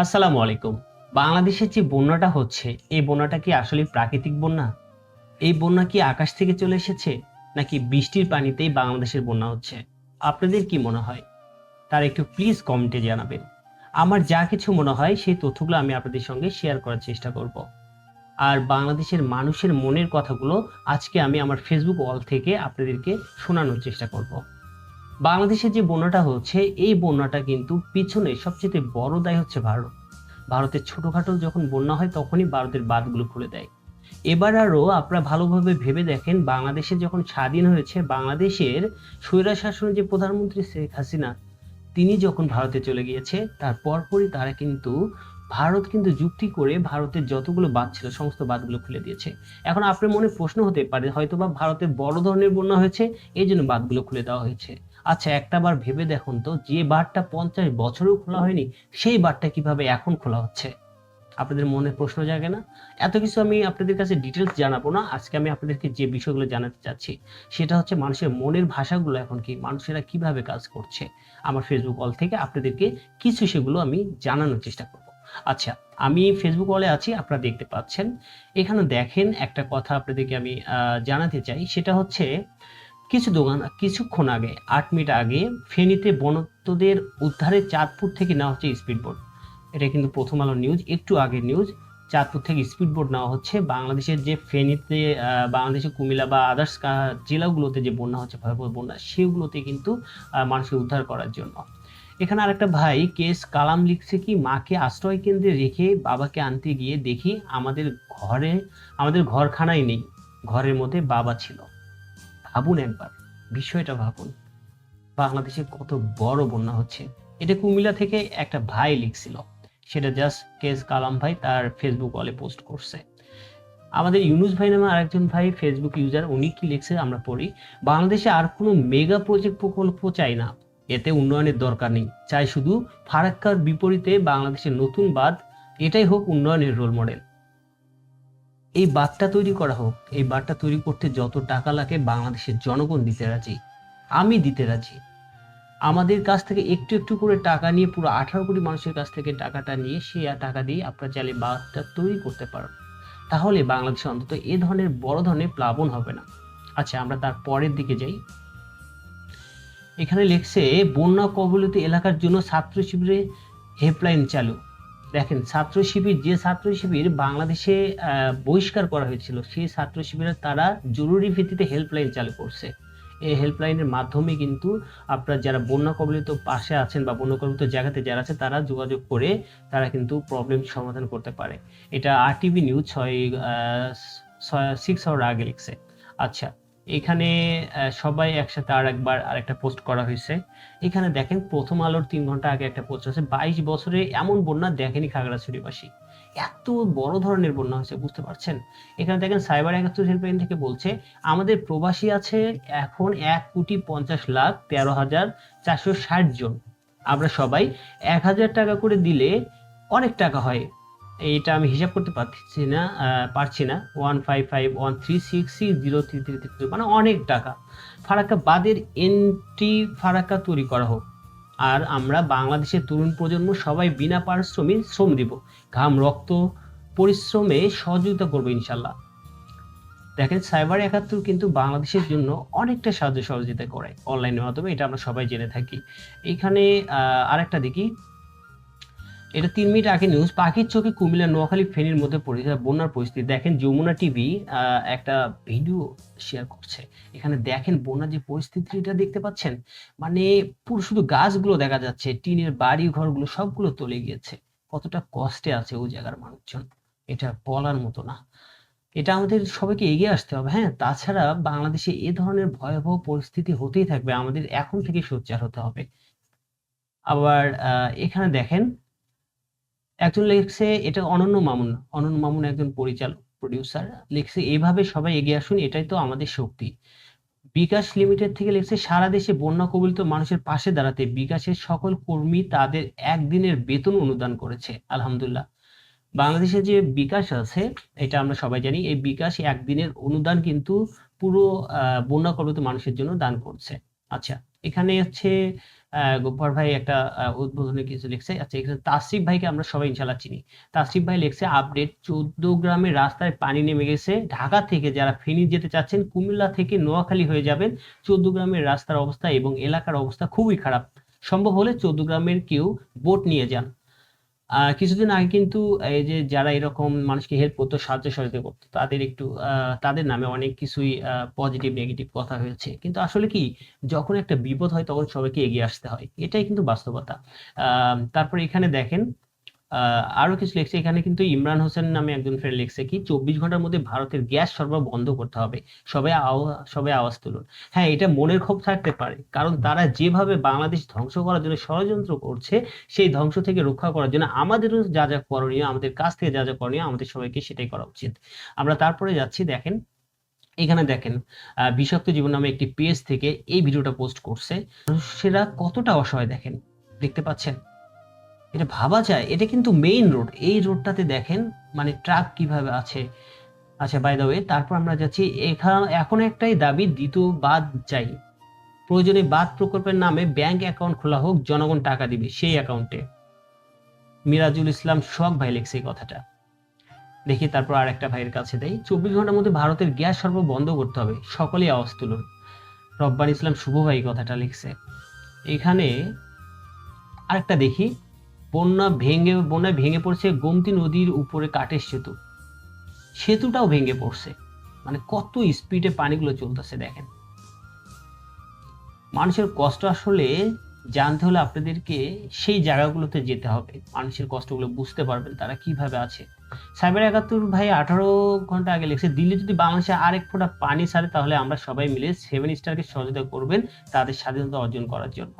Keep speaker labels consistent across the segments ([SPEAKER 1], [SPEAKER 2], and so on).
[SPEAKER 1] আসসালামু আলাইকুম। বাংলাদেশের যে বন্যাটা হচ্ছে, এই বন্যাটা কি আসলে প্রাকৃতিক বন্যা? এই বন্যা কি আকাশ থেকে চলে এসেছে, নাকি বৃষ্টির পানিতেই বাংলাদেশের বন্যা হচ্ছে? আপনাদের কি মনে হয়? তার একটু প্লিজ কমেন্টে জানাবেন। আমার যা কিছু মনে হয়, সেই তথ্যগুলো আমি আপনাদের সঙ্গে শেয়ার করার চেষ্টা করব। আর বাংলাদেশের মানুষের মনের কথাগুলো আজকে আমি আমার ফেসবুক ওয়াল থেকে আপনাদেরকে শোনানোর চেষ্টা করব। বাংলাদেশে যে বন্যাটা হচ্ছে, এই বন্যাটা কিন্তু পিছনে সবচেয়ে বড় দায় হচ্ছে ভারত। ভারতের ছোটখাটো যখন বন্যা হয়, তখনই ভারতের বাঁধগুলো খুলে দেয়। এবার আরও আপনারা ভালোভাবে ভেবে দেখেন, বাংলাদেশে যখন স্বাধীন হয়েছে, বাংলাদেশের স্বৈরা শাসনের যে প্রধানমন্ত্রী শেখ হাসিনা, তিনি যখন ভারতে চলে গিয়েছে, তার পরপরই তারা কিন্তু ভারত কিন্তু যুক্তি করে ভারতের যতগুলো বাঁধ ছিল, সমস্ত বাঁধগুলো খুলে দিয়েছে। এখন আপনার মনে প্রশ্ন হতে পারে, হয়তোবা ভারতে বড় ধরনের বন্যা হয়েছে, এই জন্য বাঁধগুলো খুলে দেওয়া হয়েছে। আচ্ছা একটা বার ভেবে দেখুন তো, যে বারটা পঞ্চাশ বছরেও খোলা হয়নি, সেই বারটা কীভাবে এখন খোলা হচ্ছে? আপনাদের মনে প্রশ্ন জাগে না? এত কিছু আমি আপনাদের কাছে ডিটেলস জানাব না। আজকে আমি আপনাদেরকে যে বিষয়গুলো জানাতে চাচ্ছি, সেটা হচ্ছে মানুষের মনের ভাষাগুলো এখন কি, মানুষেরা কীভাবে কাজ করছে? আমার ফেসবুক অল থেকে আপনাদেরকে কিছু সেগুলো আমি জানানোর চেষ্টা করব। আচ্ছা আমি ফেসবুক ওয়ালে আছি, আপনারা দেখতে পাচ্ছেন। এখানে দেখেন একটা কথা আপনাদেরকে আমি জানাতে চাই, সেটা হচ্ছে কিছু দোকান কিছুক্ষণ আগে, আট মিনিট আগে ফেনীতে বনত্বদের উদ্ধারে চাঁদপুর থেকে নেওয়া হচ্ছে স্পিডবোট। এটা কিন্তু প্রথম আলো নিউজ, একটু আগের নিউজ। চাঁদপুর থেকে স্পিডবোট নেওয়া হচ্ছে। বাংলাদেশের যে ফেনীতে বাংলাদেশের কুমিল্লা বা আদার্স জেলাগুলোতে যে বন্যা হচ্ছে, ভয়াবহ বন্যা, সেগুলোতে কিন্তু মানুষকে উদ্ধার করার জন্য। এখানে আরেকটা ভাই, কেস কালাম লিখছে কি, মাকে আশ্রয় কেন্দ্রে রেখে বাবাকে আনতে গিয়ে দেখি আমাদের ঘরে, আমাদের ঘরখানাই নেই। ঘরের মধ্যে বাবা ছিল। ভাবুন একবার, বিষয়টা ভাবুন। বাংলাদেশে কত বড় বন্যা হচ্ছে। এটা কুমিল্লা থেকে একটা ভাই লিখছিল। সেটা জাস্ট কেস কালাম ভাই তার ফেসবুক ওয়ালে পোস্ট করছে। আমাদের ইউনুস ভাই নামে আরেকজন ভাই ফেসবুক ইউজার উনি কি লিখছে আমরা পড়ি, বাংলাদেশে আর কোনো মেগা প্রজেক্ট প্রকল্প চাই না। এতে উন্নয়নের দরকার নেই। চাই শুধু ফারাক্কার বিপরীতে বাংলাদেশের নতুন বাদ এটাই হোক উন্নয়নের রোল মডেল এই বাঁধটা তৈরি করা হোক, এই বাঁধটা তৈরি করতে যত টাকা লাগে বাংলাদেশের জনগণ দিতে রাজি, আমি দিতে রাজি। আমাদের কাছ থেকে একটু একটু করে টাকা নিয়ে পুরো আঠারো কোটি মানুষের কাছ থেকে টাকাটা নিয়ে সেই টাকা দিয়ে আপনারা চাইলে বাঁধটা তৈরি করতে পারেন। তাহলে বাংলাদেশে অন্তত এ ধরনের বড় ধরনের প্লাবন হবে না। আচ্ছা আমরা তার পরের দিকে যাই। এখানে লিখছে, বন্যা কবলিত এলাকার জন্য ছাত্র শিবিরে হেল্পলাইন চালু। দেখেন, ছাত্র শিবির, যে ছাত্র শিবির বাংলাদেশে বহিষ্কার করা হয়েছিল, সেই ছাত্র শিবিরে তারা জরুরি ভিত্তিতে হেল্পলাইন চালু করছে। এই হেল্পলাইনের মাধ্যমে কিন্তু আপনারা যারা বন্যা কবলিত পাশে আছেন বা বন্যা কবলিত জায়গাতে যারা আছে, তারা যোগাযোগ করে তারা কিন্তু প্রবলেম সমাধান করতে পারে। এটা আর টিভি নিউজ ছয় সিক্স আওয়ার আগে লিখছে। আচ্ছা এখানে সবাই একসাথে আর একবার আরেকটা পোস্ট করা হয়েছে। এখানে দেখেন, প্রথম আলোর তিন ঘণ্টা আগে একটা পোস্ট আছে, বাইশ বছরে এমন বন্যা দেখেনি খাগড়াছড়িবাসী। এত বড় ধরনের বন্যা হয়েছে, বুঝতে পারছেন? এখানে দেখেন, সাইবার একাত্তর হেল্পলাইন থেকে বলছে, আমাদের প্রবাসী আছে এখন এক কোটি পঞ্চাশ লাখ তেরো হাজার চারশো ষাট জন। আমরা সবাই এক হাজার টাকা করে দিলে অনেক টাকা হয়। এইটা আমি হিসাব করতে পারছি না পারছি না। One five five one three six six zero three three three মানে অনেক টাকা। ফারাক্কা বাদের এন্ট্রি ফারাক্কা তৈরি করা হোক। আর আমরা বাংলাদেশের তরুণ প্রজন্ম সবাই বিনা পারিশ্রমিক শ্রম দিব। ঘাম, রক্ত, পরিশ্রমে সহযোগিতা করব ইনশাল্লাহ। দেখেন, সাইবার একাত্তর কিন্তু বাংলাদেশের জন্য অনেকটা সাহায্য সহযোগিতা করে অনলাইনের মাধ্যমে, এটা আমরা সবাই জেনে থাকি। এখানে আরেকটা দেখি। এটা তিন মিনিট আগে নিউজ পাখির চোখে কুমিল্লা, নোয়াখালী ফেনীর মধ্যে বন্যার পরিস্থিতি। দেখেন যমুনা টিভি একটা ভিডিও শেয়ার করছে। এখানে দেখেন বন্যার যে পরিস্থিতিটা দেখতে পাচ্ছেন? মানে পুরো শুধু গাছগুলো দেখা যাচ্ছে, টিনের বাড়ি ঘরগুলো সবগুলো তলে গিয়েছে। কতটা কষ্টে আছে ওই জায়গার মানুষজন। এটা বলার মতো না। এটা আমাদের সবাইকে এগিয়ে আসতে হবে হ্যাঁ? তাছাড়া বাংলাদেশে এ ধরনের ভয়াবহ পরিস্থিতি হতেই থাকবে। আমাদের এখন থেকে সোচ্চার হতে হবে। আবার এখানে দেখেন একজন লিখছে, এটা অনন্য মামুন অনন্য মামুন একজন পরিচালক প্রডিউসার লিখছে এইভাবে সবাই এগিয়ে আসুন, এটাই তো আমাদের শক্তি। বিকাশ লিমিটেড থেকে লিখছে, সারা দেশে বন্যা কবলিত মানুষের পাশে দাঁড়াতে বিকাশের সকল কর্মী তাদের একদিনের বেতন অনুদান করেছে। আলহামদুলিল্লাহ। বাংলাদেশে যে বিকাশ আছে, এটা আমরা সবাই জানি, এই বিকাশ একদিনের অনুদান কিন্তু পুরো বন্যা কবলিত মানুষের জন্য দান করছে। আচ্ছা এখানে হচ্ছে গোপাল ভাই একটা উদ্বোধনে কিছু লিখছে। আচ্ছা এখানে তাসিফ ভাইকে আমরা সবাই ইনশাল্লাহ চিনি। তাসিফ ভাই লিখছে, আপডেট চোদ্দ গ্রামের রাস্তায় পানি নেমে গেছে। ঢাকা থেকে যারা ফেনী যেতে চাচ্ছেন, কুমিল্লা থেকে নোয়াখালী হয়ে যাবেন। চোদ্দ গ্রামের রাস্তার অবস্থা এবং এলাকার অবস্থা খুবই খারাপ। সম্ভব হলে চোদ্দ গ্রামের কেউ বোট নিয়ে যান। কিছুদিন আগে কিন্তু এই যে যারা এরকম মানুষকে হেল্প করতো, সাহায্য সহযোগিতা করতো, তাদের একটু তাদের নামে অনেক কিছুই পজিটিভ নেগেটিভ কথা হয়েছে। কিন্তু আসলে কি, যখন একটা বিপদ হয়, তখন সবাইকে এগিয়ে আসতে হয়। এটাই কিন্তু বাস্তবতা। তারপর এখানে দেখেন আরও কিছু লিখছে। এখানে কিন্তু ইমরান হোসেন নামে একজন ফ্রেন্ড লিখছে কি, চব্বিশ ঘণ্টার মধ্যে ভারতের গ্যাস সরবরাহ বন্ধ করতে হবে। সবাই সবাই আওয়াজ তুলুন। হ্যাঁ এটা মনের ক্ষোভ থাকতে পারে, কারণ তারা যেভাবে বাংলাদেশ ধ্বংস করার জন্য ষড়যন্ত্র করছে, সেই ধ্বংস থেকে রক্ষা করার জন্য আমাদেরও যা যা করণীয়, আমাদের কাছ থেকে যা যা করণীয়, আমাদের সবাইকে সেটাই করা উচিত। আমরা তারপরে যাচ্ছি, দেখেন। এখানে দেখেন বিষাক্ত জীবন নামে একটি পেজ থেকে এই ভিডিওটা পোস্ট করছে। সেটা কতটা অসহায়, দেখেন। দেখতে পাচ্ছেন? এটা ভাবা যায়, এটা কিন্তু মেইন রোড এই রোডটাতে দেখেন মানে ট্রাক কীভাবে আছে আচ্ছা বাই দ্য ওয়ে তারপর আমরা যাচ্ছি, এখানে এখন একটাই দাবি, দ্বিতীয় বাদ চাই প্রয়োজনে বাদ প্রকল্পের নামে ব্যাংক অ্যাকাউন্ট খোলা হোক, জনগণ টাকা দিবে সেই অ্যাকাউন্টে মিরাজুল ইসলাম শখ ভাই লিখছে এই কথাটা। দেখি তারপর আর একটা ভাইয়ের কাছে দেয় চব্বিশ ঘণ্টার মধ্যে ভারতের গ্যাস সর্ব বন্ধ করতে হবে, সকলেই আওয়াজ তুলুন। রব্বান ইসলাম শুভ ভাই কথাটা লিখছে। এখানে আরেকটা দেখি বন্যা ভেঙে, বন্যায় ভেঙে পড়ছে গোমতী নদীর উপরে কাঠের সেতু। সেতুটাও ভেঙে পড়ছে। মানে কত স্পিডে পানিগুলো চলতেছে দেখেন। মানুষের কষ্ট আসলে জানতে হলে আপনাদেরকে সেই জায়গাগুলোতে যেতে হবে। মানুষের কষ্টগুলো বুঝতে পারবেন তারা কীভাবে আছে। সাইবার একাত্তর ভাই আঠারো ঘণ্টা আগে লিখছে, দিল্লি যদি বাংলাদেশে আরেক ফোঁটা পানি ছাড়ে তাহলে আমরা সবাই মিলে সেভেন স্টারকে সহযোগিতা করবেন তাদের স্বাধীনতা অর্জন করার জন্য।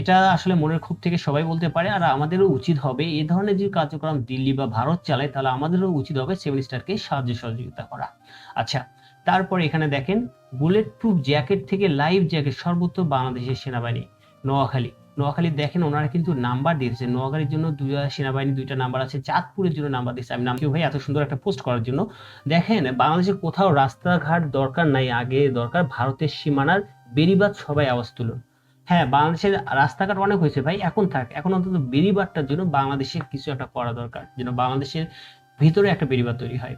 [SPEAKER 1] এটা আসলে মনের ক্ষোভ থেকে সবাই বলতে পারে, আর আমাদেরও উচিত হবে এ ধরনের যে কার্যক্রম দিল্লি বা ভারত চালায়, তাহলে আমাদেরও উচিত হবে সেভেন স্টারকে সাহায্য সহযোগিতা করা। আচ্ছা তারপর এখানে দেখেন বুলেট প্রুফ জ্যাকেট থেকে লাইভ জ্যাকেট সর্বোচ্চ বাংলাদেশের সেনাবাহিনী, নোয়াখালী। নোয়াখালী দেখেন ওনারা কিন্তু নাম্বার দিয়েছে, নোয়াখালীর জন্য দুই সেনাবাহিনী দুইটা নাম্বার আছে, চাঁদপুরের জন্য নাম্বার দিয়েছে। আমি নাম কেউ ভাই? এত সুন্দর একটা পোস্ট করার জন্য। দেখেন, বাংলাদেশে কোথাও রাস্তাঘাট দরকার নাই, আগে দরকার ভারতের সীমানার বেরিবাদ সবাই আওয়াজ তুলুন। হ্যাঁ বাংলাদেশের রাস্তাঘাট অনেক হয়েছে ভাই, এখন থাক, এখন অন্তত বেরিবাদটার জন্য বাংলাদেশের কিছু একটা করা দরকার, যেন বাংলাদেশের ভিতরে একটা বেরিবাদ তৈরি হয়।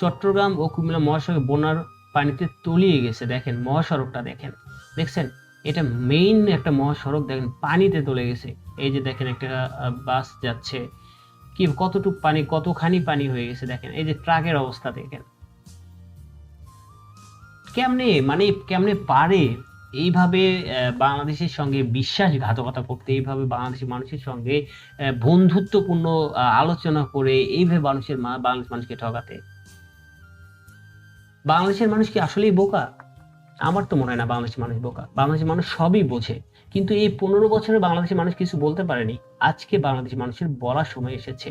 [SPEAKER 1] চট্টগ্রাম ও কুমিল্লা মহাসড়কে বন্যার পানিতে তলিয়ে গেছে, দেখেন মহাসড়কটা দেখেন, দেখছেন? এটা মেইন একটা মহাসড়ক, দেখেন পানিতে তলে গেছে, এই যে দেখেন একটা বাস যাচ্ছে, কি কতটুক পানি, কতখানি পানি হয়ে গেছে দেখেন, এই যে ট্রাকের অবস্থা দেখেন। কেমনে মানে কেমনে পারে এইভাবে বাংলাদেশের সঙ্গে বিশ্বাসঘাতকতা করতে, এইভাবে বাংলাদেশের মানুষের সঙ্গে বন্ধুত্বপূর্ণ আলোচনা করে এইভাবে মানুষের বাংলাদেশ মানুষকে ঠকাতে? বাংলাদেশের মানুষ কি আসলেই বোকা? আমার তো মনে হয় না বাংলাদেশের মানুষ বোকা। বাংলাদেশের মানুষ সবই বোঝে। কিন্তু এই পনেরো বছরে বাংলাদেশের মানুষ কিছু বলতে পারেনি। আজকে বাংলাদেশের মানুষের বলার সময় এসেছে।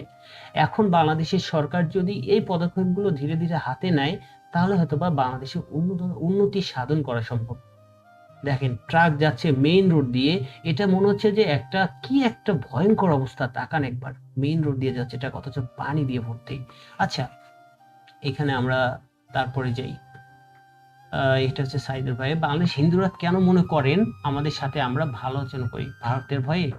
[SPEAKER 1] এখন বাংলাদেশের সরকার যদি এই পদক্ষেপগুলো ধীরে ধীরে হাতে নেয়, তাহলে হয়তো বা উন্নত, উন্নতি সাধন করা সম্ভব। দেখেন, ট্রাক যাচ্ছে মেইন রোড দিয়ে। এটা মনে হচ্ছে যে একটা, কি একটা ভয়ঙ্কর অবস্থা, তাকান একবার। মেইন রোড দিয়ে যাচ্ছে এটা অথচ পানি দিয়ে ভর্তি। আচ্ছা এখানে আমরা তারপরে যাই। এটা হচ্ছে সাইদের ভয়ে বাংলাদেশ হিন্দুরা কেন মনে করেন? আমাদের সাথে আমরা ভালো আচরণ করি। ভারতের ভয়ে?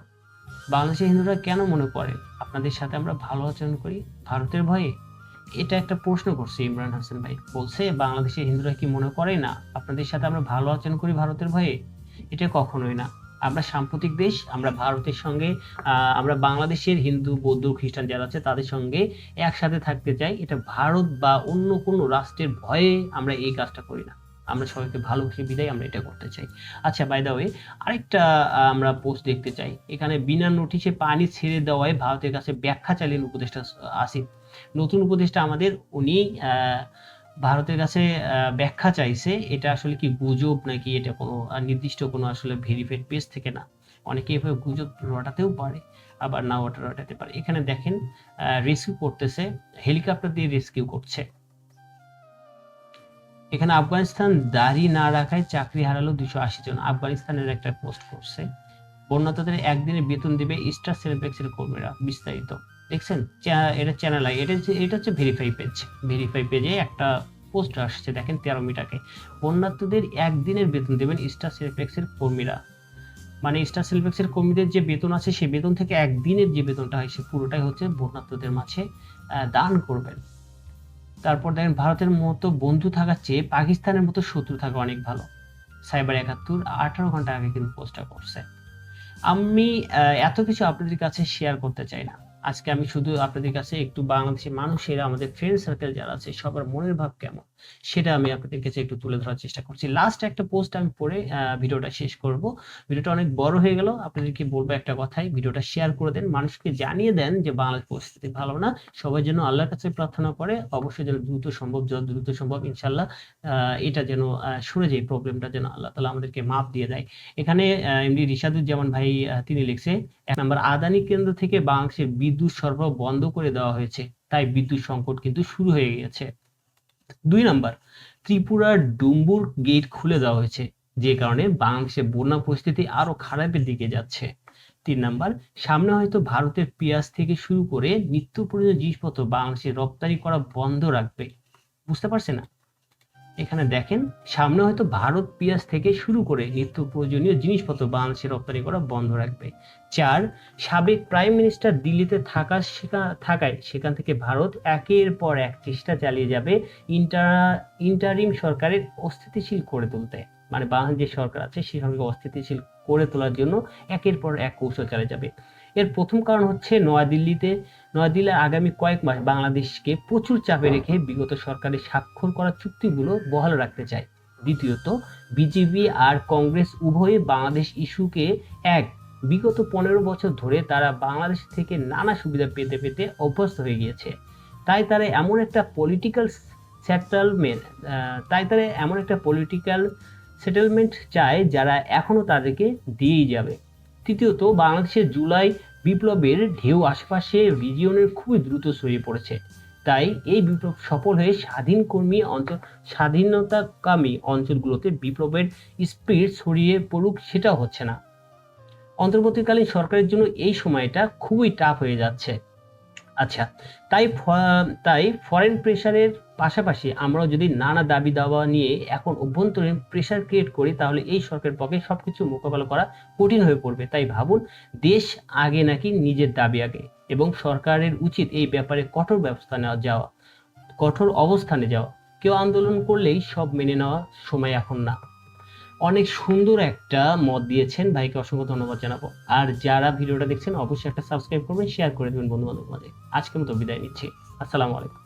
[SPEAKER 1] বাংলাদেশের হিন্দুরা কেন মনে করেন আপনাদের সাথে আমরা ভালো আচরণ করি? ভারতের ভয়ে? এটা একটা প্রশ্ন করছে ইমরান হাসান ভাই। বলছে বাংলাদেশের হিন্দুরা কি মনে করে না? আপনাদের সাথে আমরা ভালো আচরণ করি ভারতের ভয়ে? এটা কখনোই না। আমরা সাম্প্রতিক দেশ, আমরা ভারতের সঙ্গে আমরা বাংলাদেশের হিন্দু, বৌদ্ধ, খ্রিস্টান যারা আছে, তাদের সঙ্গে একসাথে থাকতে চাই। এটা ভারত বা অন্য কোনো রাষ্ট্রের ভয়ে আমরা এই কাজটা করি না। আমরা সবাইকে ভালোবেসে বিদায় আমরা এটা করতে চাই। আচ্ছা বাই দা ওয়ে আরেকটা আমরা পোস্ট দেখতে চাই। এখানে বিনা নোটিশে পানি ছেড়ে দেওয়ায় ভারতের কাছে ব্যাখ্যা চাইলেন উপদেষ্টা আসিফ। নতুন উপদেষ্টা আমাদের, উনি ভারতের কাছে ব্যাখ্যা চাইছে, এটা আসলে কি গুজব নাকি এটা কোনো নির্দিষ্ট কোনো আসলে ভেরিফাইড পেজ থেকে না? অনেকে এভাবে গুজব রটাতেও পারে, আবার না ওটা রটাতে পারে। এখানে দেখেন রেস্কিউ করতেছে হেলিকপ্টার দিয়ে রেস্কিউ করছে। এখানে আফগানিস্তান দাড়ি না রাখায় চাকরি হারালো দুশো আশি জন। আফগানিস্তানের একটা পোস্ট করছে, বন্যাতদের একদিনে বেতন দিবে স্টার সিনেপ্লেক্সের কর্মীরা, বিস্তারিত। দেখছেন এটা চ্যানেল আই, এটা এটা হচ্ছে ভেরিফাই পেজ ভেরিফাই পেজে একটা পোস্ট আসছে, দেখেন তেরো মিটাকে বন্যার্থদের একদিনের বেতন দেবেন স্টার সিনেপ্লেক্সের কর্মীরা। মানে স্টার সিলভেক্সের কর্মীদের যে বেতন আছে সেই বেতন থেকে একদিনের যে বেতনটা হয়, সে পুরোটাই হচ্ছে বন্যার্থদের মাঝে দান করবেন। তারপর দেখেন ভারতের মতো বন্ধু থাকার চেয়ে পাকিস্তানের মতো শত্রু থাকা অনেক ভালো। সাইবার একাত্তর আঠারো ঘণ্টা আগে কিন্তু পোস্টটা করছে। আমি এত কিছু আপনাদের কাছে শেয়ার করতে চাই না। আজকে আমি শুধু আপনাদের কাছে একটু বাংলাদেশের মানুষের, আমাদের ফ্রেন্ড সার্কেল যারা আছে, সবার মনের ভাব কেমন? সেটা আমি আপনাদের কাছে একটু তুলে ধরার চেষ্টা করছি। লাস্ট একটা পোস্ট আমি পড়ে ভিডিওটা শেষ করব। ভিডিওটা অনেক বড় হয়ে গেল। আপনাদেরকে বলব একটা কথাই, ভিডিওটা শেয়ার করে দেন। মানুষকে জানিয়ে দেন যে বাংলাদেশ পরিস্থিতি ভালো না। সবাই যেন আল্লাহর কাছে প্রার্থনা করে, অবশ্যই যেন দ্রুত সম্ভব, যত দ্রুত সম্ভব ইনশাল্লাহ এটা যেন সরে যায় প্রবলেমটা যেন আল্লাহ তালা আমাদেরকে মাপ দিয়ে দেয়। এখানে এমডি রিশাদুজ্জামান ভাই তিনি লিখছে এক নম্বর, আদানি কেন্দ্র থেকে বাংলাদেশে বিদ্যুৎ সরবরাহ বন্ধ করে দেওয়া হয়েছে। তাই বিদ্যুৎ সংকট কিন্তু শুরু হয়ে গেছে দুই নম্বর ত্রিপুরার ডুম্বুর গেট খুলে দেওয়া হয়েছে, যে কারণে বাংলাদেশে বন্যা পরিস্থিতি আরও খারাপের দিকে যাচ্ছে। তিন নাম্বার, সামনে হয়তো ভারতের পেঁয়াজ থেকে শুরু করে নিত্য প্রয়োজনীয় জিনিসপত্র বাংলাদেশে রপ্তানি করা বন্ধ রাখবে। বুঝতে পারছেন না? এখানে দেখেন, সামনে হয়তো ভারত পেঁয়াজ থেকে শুরু করে নিত্য প্রয়োজনীয় জিনিসপত্র বাংলাদেশে রপ্তানি করা বন্ধ রাখবে। চার, সাবেক প্রাইম মিনিস্টার দিল্লিতে থাকা থাকায় সেখান থেকে ভারত একের পর এক চেষ্টা চালিয়ে যাবে ইন্টার, ইন্টারিম সরকারের অস্থিতিশীল করে তুলতে। মানে বাংলাদেশ যে সরকার আছে সেই সরকারকে অস্থিতিশীল করে তোলার জন্য একের পর এক কৌশল চালিয়ে যাবে। এর প্রথম কারণ হচ্ছে নয়াদিল্লিতে, নয়াদিল্লির আগামী কয়েক মাস বাংলাদেশকে প্রচুর চাপে রেখে বিগত সরকারের স্বাক্ষর করা চুক্তিগুলো বহাল রাখতে চায়। দ্বিতীয়ত, বিজেপি আর কংগ্রেস উভয়ে বাংলাদেশ ইস্যুকে এক বিগত পনেরো বছর ধরে তারা বাংলাদেশ থেকে নানা সুবিধা পেতে পেতে অভ্যস্ত হয়ে গিয়েছে। তাই তারা এমন একটা পলিটিক্যাল সেটেলমেন্ট তাই তারা এমন একটা পলিটিক্যাল সেটেলমেন্ট চায় যারা এখনও তাদেরকে দিয়েই যাবে। তৃতীয়ত বাংলাদেশের জুলাই বিপ্লবের ঢেউ আশেপাশে রিজিয়নের খুবই দ্রুত ছড়িয়ে পড়েছে। তাই এই বিপ্লব সফল হয়ে স্বাধীন কর্মী অঞ্চল, স্বাধীনতাকামী অঞ্চলগুলোতে বিপ্লবের স্পিড ছড়িয়ে পড়ুক সেটাও হচ্ছে না। অন্তর্বর্তীকালীন সরকারের জন্য এই সময়টা খুবই টাফ হয়ে যাচ্ছে। আচ্ছা তাই তাই ফরেন প্রেশারের পাশাপাশি আমরাও যদি নানা দাবি দাওয়া নিয়ে এখন অভ্যন্তরীণ প্রেশার ক্রিয়েট করি, তাহলে এই সরকারের পক্ষে সবকিছু মোকাবেলা করা কঠিন হয়ে পড়বে। তাই ভাবুন, দেশ আগে নাকি নিজের দাবি আগে এবং সরকারের উচিত এই ব্যাপারে কঠোর ব্যবস্থা নেওয়া, যাওয়া, কঠোর অবস্থানে যাওয়া। কেউ আন্দোলন করলেই সব মেনে নেওয়া সময় এখন না। অনেক সুন্দর একটা মত দিয়েছেন ভাইকে অসংখ্য ধন্যবাদ জানাব। আর যারা ভিডিওটা দেখছেন, অবশ্যই একটা সাবস্ক্রাইব করবেন শেয়ার করে দেবেন বন্ধু বান্ধব মাঝে। আজকের মতো বিদায় নিচ্ছি। আসসালামু আলাইকুম।